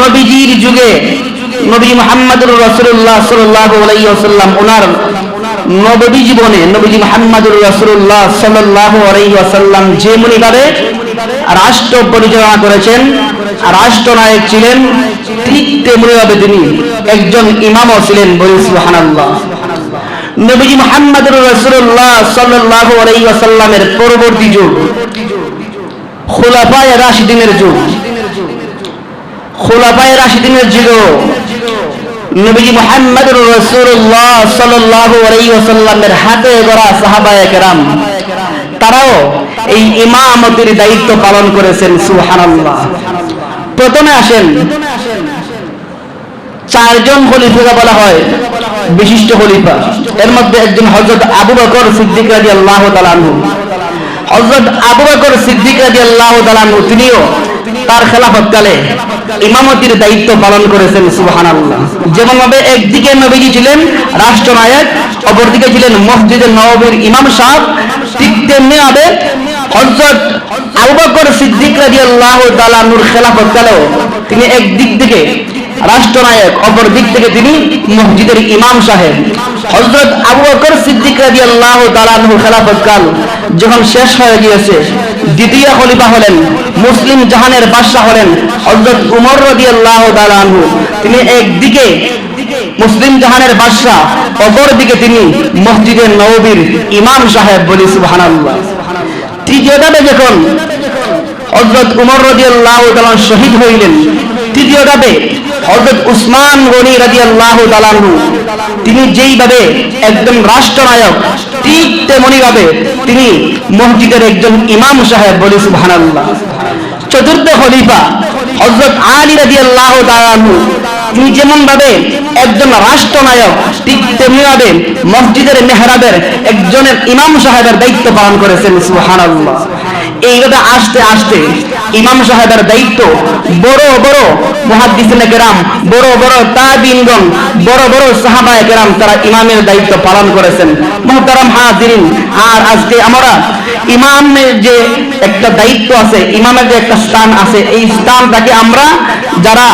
নবীজির যুগে, নবী মোহাম্মদুর রসুল্লাহ ওনার নবী জীবনে, নবীজি মোহাম্মদুর রসুল্লাহ সাল্লাহ আলাইসাল্লাম যে মনিবারে রাষ্ট্র পরিচালনা করেছেন, রাষ্ট্রনায়ক ছিলেন, ঠিক তেমনিভাবে তিনি একজন ইমামও ছিলেন বলি সুবহানাল্লাহ। নবীজি মোহাম্মদুর পরবর্তী যুগ, খোলাফায় রাশিদিনের যুগ খোলাফায় রাশিদিনের যুগ নবীজি মোহাম্মদ রসুল্লাহ সাল্লাহ আলাইসাল্লামের হাতে গড়া সাহাবায়ে কেরাম। তারাও এই ইমামতির দায়িত্ব পালন করেছেন সুহানাল্লাহ প্রথমে আসেন চারজন খলিফাকে বলা হয়, বিশিষ্ট খলিফা। এর মধ্যে একজন হজরত আবু বকর সিদ্দিক রাজি আল্লাহ তালানহু হজরত আবু বকর সিদ্দিক রাজি আল্লাহ তালানহু তিনিও তার খেলাফতকালে ইমামতির দায়িত্ব পালন করেছেন সুবহান আল্লাহ যেমন ভাবে একদিকে নবীজি ছিলেন রাষ্ট্রনায়ক, অপরদিকে ছিলেন মসজিদের নবীর ইমাম সাহেব, ঠিক তেমনি ভাবে হজরত আবু বকর সিদ্দিক রাদিয়াল্লাহু তাআলা নূর খেলাফতকালেও তিনি একদিক থেকে রাষ্ট্রনায়ক অপর দিক থেকে তিনি মসজিদের ইমাম সাহেব। হজরত আবু বকর সিদ্দিক রাদিয়াল্লাহু তাআলা নূর খেলাফতকাল যখন শেষ হয়ে গিয়েছে দ্বিতীয় খলিফা হলেন মুসলিম জাহানের বাদশাহ হলেন হজরত উমর রাদিয়াল্লাহু তাআলা আনহু। তিনি একদিকে মুসলিম জাহানের বাদশাহ অপর দিকে তিনি মসজিদের নববীর ইমাম সাহেব বলি, সুবহানাল্লাহ। তৃতীয়টাতে যখন হজরত উমর রাদিয়াল্লাহু তাআলা শহীদ হইলেন তৃতীয়টাতে হজরত উসমান গনি রাদিয়াল্লাহু তাআলা তিনি যেইভাবে একজন রাষ্ট্রনায়ক ঠিক তেমনি ভাবে তিনি মসজিদের একজন ইমাম সাহেব বলি সুহান চতুর্থ খলিফা হজরত আলী রাজি আল্লাহ তিনি যেমন ভাবে একজন রাষ্ট্রনায়ক, ঠিক তেমনি ভাবে মসজিদের মেহরাবের একজনের ইমাম সাহেবের দায়িত্ব পালন করেছেন, সুবহানাল্লাহ। এইভাবে আসতে আসতে ইমাম সাহেবের দায়িত্ব, বড় বড় মুহাদ্দিসিনে কেরাম, বড় বড় তাবিনগণ, বড় বড় সাহাবায়ে কেরাম তারা ইমামের দায়িত্ব পালন করেছেন। মুহতারাম হাজিরিন, আর আজকে আমরা ইমামের যে একটা দায়িত্ব আছে, ইমামের যে একটা স্থান আছে, এই স্থানটাকে আমরা যারা